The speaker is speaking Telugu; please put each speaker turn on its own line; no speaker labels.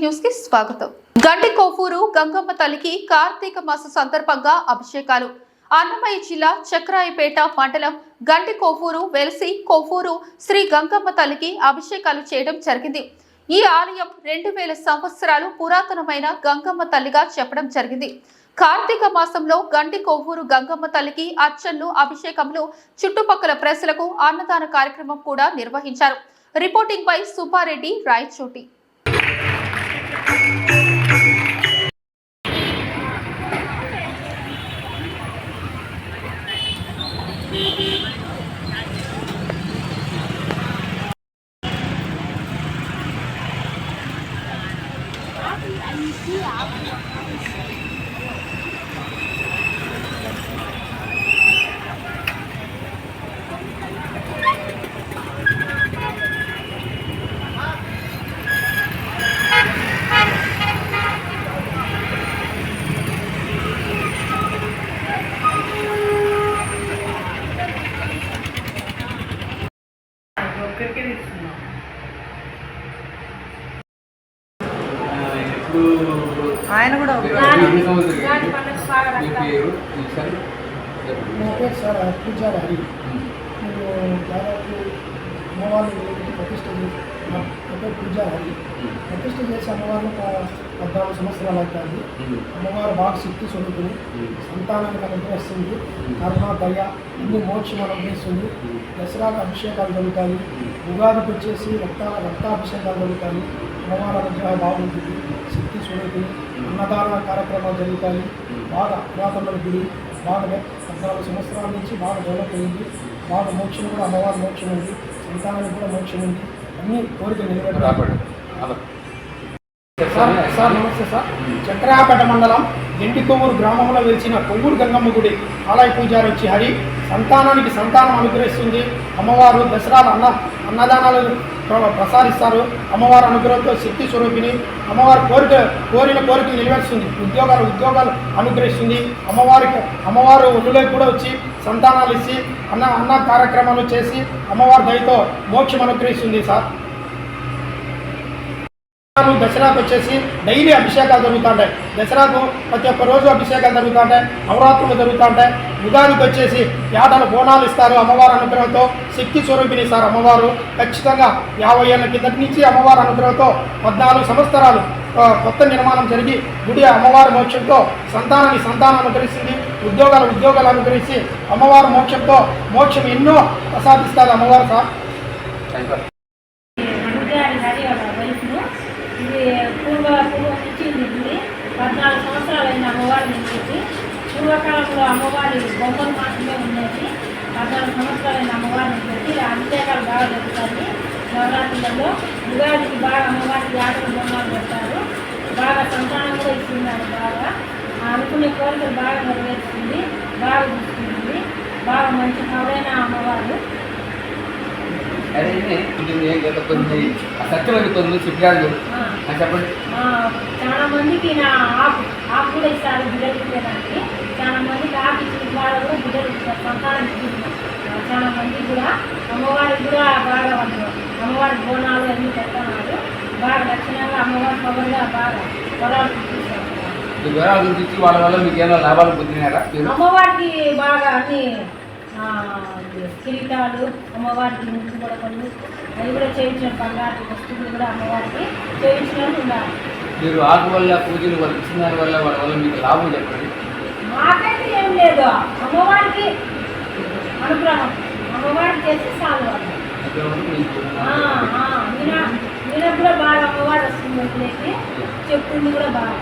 న్యూస్కి స్వాగతం. గండి కోఫూరు గంగమ్మ తల్లికి కార్తీక మాస సందర్భంగా అభిషేకాలు. అన్నమయ్య జిల్లా చక్రాయపేట మండలం గండి కోఫూరు వెలసి కోఫూరు శ్రీ గంగమ్మ తల్లికి అభిషేకాలు చేయడం జరిగింది. ఈ ఆలయం రెండు వేల సంవత్సరాలు పురాతనమైన గంగమ్మ తల్లిగా చెప్పడం జరిగింది. కార్తీక మాసంలో గండి కొవ్వూరు గంగమ్మ తల్లికి అర్చనలు అభిషేకములు చుట్టుపక్కల ప్రజలకు అన్నదాన కార్యక్రమం కూడా నిర్వహించారు. Reporting by Subba Reddy Rayachoti.
Yeah.
ఇప్పుడు
ఆయన. కూడా
మీ పేరు ఈసారి
నా పేరు సార్ పూజారి. హరి నేను దాదాపు అమ్మవారిని వెలిగించి ప్రతిష్ట చేసి నా నా పేరు పూజారి. హరి ప్రతిష్ట చేసి అమ్మవారిని పద్నాలుగు సంవత్సరాలు అవుతుంది అమ్మవారు బాగా శక్తి స్వరూపుని సంతానానికి అనుగ్రహిస్తుంది కర్మ దయ అన్ని మోక్షం అనుగ్రహిస్తుంది. దసరాకు అభిషేకాలు జరుగుతాయి. ఉగాదికి వచ్చేసి రక్త రక్తాభిషేకాలు జరుగుతాయి. అమ్మవారి అనుగ్రహం బాగుంటుంది. శక్తి స్వరూపిణి అన్నదాన కార్యక్రమాలు జరుగుతాయి. బాగా పురాతన గుడి బాగా పద్నాలుగు సంవత్సరాల నుంచి బాగా డెవలప్ అయింది. బాగా మోక్షం కూడా అమ్మవారి మోక్షం ఉంది. సంతానానికి కూడా మోక్షం ఉంది. అన్ని కోరికలు
అలా.
సార్ సార్ నమస్తే సార్. చక్రాపేట మండలం ఎండి కొవ్వూరు గ్రామంలో వెలిచిన కొవ్వూరు గంగమ్మ గుడి ఆలయ పూజారి వచ్చి హరి సంతానానికి సంతానం అనుగ్రహిస్తుంది. అమ్మవారు దసరాలు అన్న అన్నదానాలు ప్ర- ప్రసాదిస్తారు. అమ్మవారి అనుగ్రహంతో శక్తి స్వరూపిణి. అమ్మవారి కోరిక కోరిన కోరిక నెరవేరుస్తుంది. ఉద్యోగాలు ఉద్యోగాలు అనుగ్రహిస్తుంది. అమ్మవారికి అమ్మవారు ఒళ్ళులోకి కూడా వచ్చి సంతానాలు ఇచ్చి అన్న అన్న కార్యక్రమాలు చేసి అమ్మవారి దయతో మోక్షం అనుగ్రహిస్తుంది సార్. దసరాకు వచ్చేసి డైలీ అభిషేకాలు జరుగుతుంటాయి. దసరాకు ప్రతి ఒక్క రోజు అభిషేకాలు జరుగుతుంటాయి. నవరాత్రులు జరుగుతుంటాయి. ఉగాదికి వచ్చేసి ఏటల బోనాలు ఇస్తారు అమ్మవారి అనుగ్రహంతో శక్తి స్వరూపిణి ఇస్తారు అమ్మవారు. ఖచ్చితంగా యాభై ఏళ్ళ కిందటి నుంచి అమ్మవారి అనుగ్రహంతో పద్నాలుగు సంవత్సరాలు కొత్త నిర్మాణం జరిగి గుడి అమ్మవారి మోక్షంతో సంతానాన్ని సంతానం అనుగ్రహిస్తుంది. ఉద్యోగాలు ఉద్యోగాలు అనుగ్రహించి అమ్మవారి మోక్షంతో మోక్షం ఎన్నో ప్రసాదిస్తారు అమ్మవారు సార్
గుడ్డారి హరి వాళ్ళ వైఫ్ను ఇది పూర్వ పూర్వం నుంచి ఇది గుడి పద్నాలుగు సంవత్సరాలైన అమ్మవారి నుంచి పూర్వకాలంలో అమ్మవారి బొమ్మలు మాత్రమే ఉండేది పద్నాలుగు సంవత్సరాలైన అమ్మవారిని పెట్టి అభిషేకాలు బాగా జరుగుతాయి. నవరాత్రులలో ఉగాదికి బాగా అమ్మవారికి యాటల బొమ్మలు పెడతారు. బాగా సంతానం కూడా ఇస్తున్నారు బాగా. ఆ అనుకునే కోరికలు బాగా నెరవేరుస్తుంది బాగా చూస్తుంది బాగా మంచి కవరైన అమ్మవారు.
అదే ఇది గత కొన్ని సత్యమైన కొన్ని చెప్పారు. చెప్పండి.
చాలా మందికి నా ఆకు ఆకు కూడా ఇస్తారు బిడ్డలు ఇచ్చేదానికి చాలా మందికి ఆకు ఇచ్చిన వాళ్ళు కూడా బిడ్డలు ఇస్తారు సంతానం చాలా మంది కూడా అమ్మవారికి కూడా బాగా వాళ్ళు అమ్మవారి బోనాలు అన్నీ బాగా లక్షణంగా అమ్మవారి పవర్గా బాగా పొలాలు చూపిస్తారు.
ఈ వివరాల గురించి వాళ్ళ వల్ల మీకు ఏమైనా లాభాలు పొందినారా
అమ్మవారికి బాగా అన్ని కిరీటాలు అమ్మవారికి ముక్కు కూడా కొన్ని అవి కూడా చేయించిన బంగారు వస్తువులు కూడా అమ్మవారికి చేయించినట్టు ఉండాలి.
మీరు ఆకు వల్ల పూజలు వాళ్ళు ఇచ్చిన వల్ల వాళ్ళ వల్ల మీకు లాభం చెప్పండి.
మాకైతే ఏం లేదు. అమ్మవారికి అనుగ్రహం. అమ్మవారికి చేసి ఈయన కూడా బాగా అమ్మవారు వస్తుంది చెప్తుంది కూడా బాగా.